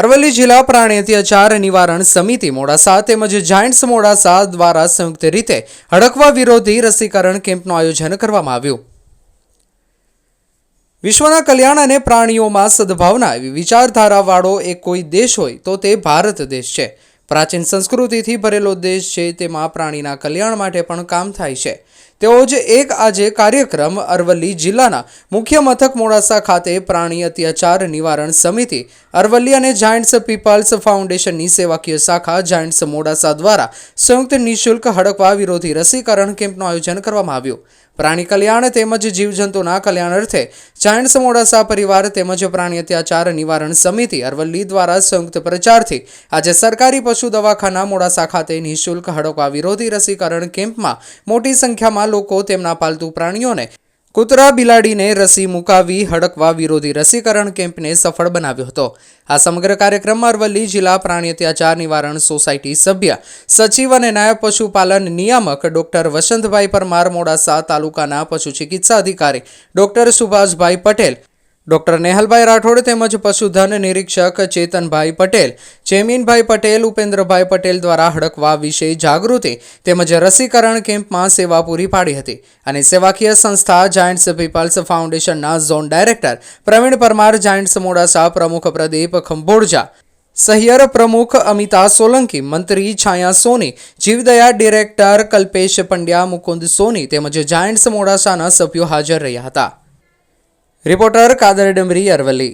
અરવલ્લી જિલ્લા પ્રાણી અત્યાચાર નિવારણ સમિતિ મોડાસા તેમજ જાયન્ટ્સ મોડાસા દ્વારા સંયુક્ત રીતે હડકવા વિરોધી રસીકરણ કેમ્પનું આયોજન કરવામાં આવ્યું. વિશ્વના કલ્યાણ અને પ્રાણીઓમાં સદભાવના એવી વિચારધારાવાળો એક કોઈ દેશ હોય તો તે ભારત દેશ છે. પ્રાચીન સંસ્કૃતિથી ભરેલો દેશ છે, તેમાં પ્રાણીના કલ્યાણ માટે પણ કામ થાય છે. તેઓ જ એક આજે કાર્યક્રમ અરવલ્લી જિલ્લાના મુખ્ય મથક મોડાસા ખાતે પ્રાણી અત્યાચાર નિવારણ સમિતિ, અરવલ્લી અને જાયન્ટ્સ પીપલ્સ ફાઉન્ડેશનની સેવાકીય શાખા, જાયન્ટ્સ મોડાસા દ્વારા સંયુક્ત નિઃશુલ્ક હડકવા વિરોધી રસીકરણ કેમ્પનું આયોજન કરવામાં આવ્યું. પ્રાણી કલ્યાણ તેમજ જીવજંતુના કલ્યાણ અર્થે જાયન્ટ્સ મોડાસા પરિવાર તેમજ પ્રાણી અત્યાચાર નિવારણ સમિતિ અરવલ્લી દ્વારા સંયુક્ત પ્રચારથી આજે સરકારી પશુ દવાખાના મોડાસા ખાતે નિઃશુલ્ક હડકવા વિરોધી રસીકરણ કેમ્પમાં મોટી સંખ્યામાં લોકો તેમના પાલતુ પ્રાણીઓને કૂતરા બિલાડીને રસી મુકાવી હડકવા વિરોધી રસીકરણ કેમ્પને સફળ બનાવ્યો હતો. આ સમગ્ર કાર્યક્રમમાં અરવલ્લી જિલ્લા પ્રાણી અત્યાચાર નિવારણ સોસાયટી સભ્ય સચિવ અને નાયબ પશુપાલન નિયામક ડોક્ટર વસંતભાઈ પરમાર મોડાસા તાલુકાના પશુ ચિકિત્સા અધિકારી ડોક્ટર સુભાષભાઈ પટેલ ડોક્ટર નેહલભાઈ રાઠોડ તેમજ પશુધન નિરીક્ષક ચેતનભાઈ પટેલ, ચેમીનભાઈ પટેલ, ઉપેન્દ્રભાઈ પટેલ દ્વારા હડકવા વિશે જાગૃતિ તેમજ રસીકરણ કેમ્પમાં સેવા પૂરી પાડી હતી અને સેવાકીય સંસ્થા જાયન્ટ્સ પીપલ્સ ફાઉન્ડેશનના zone director Praveen Parmar Giants Modasa પ્રમુખ પ્રદીપ ખંભોળજા સહિયર પ્રમુખ અમિતા સોલંકી, મંત્રી છાયા સોની, જીવદયા ડિરેક્ટર કલ્પેશ પંડ્યા, મુકુંદ સોની તેમજ જાયન્ટ્સ મોડાસાના સભ્યો હાજર રહ્યા હતા. રિપોર્ટર કાદર ડમરી અરવલ્લી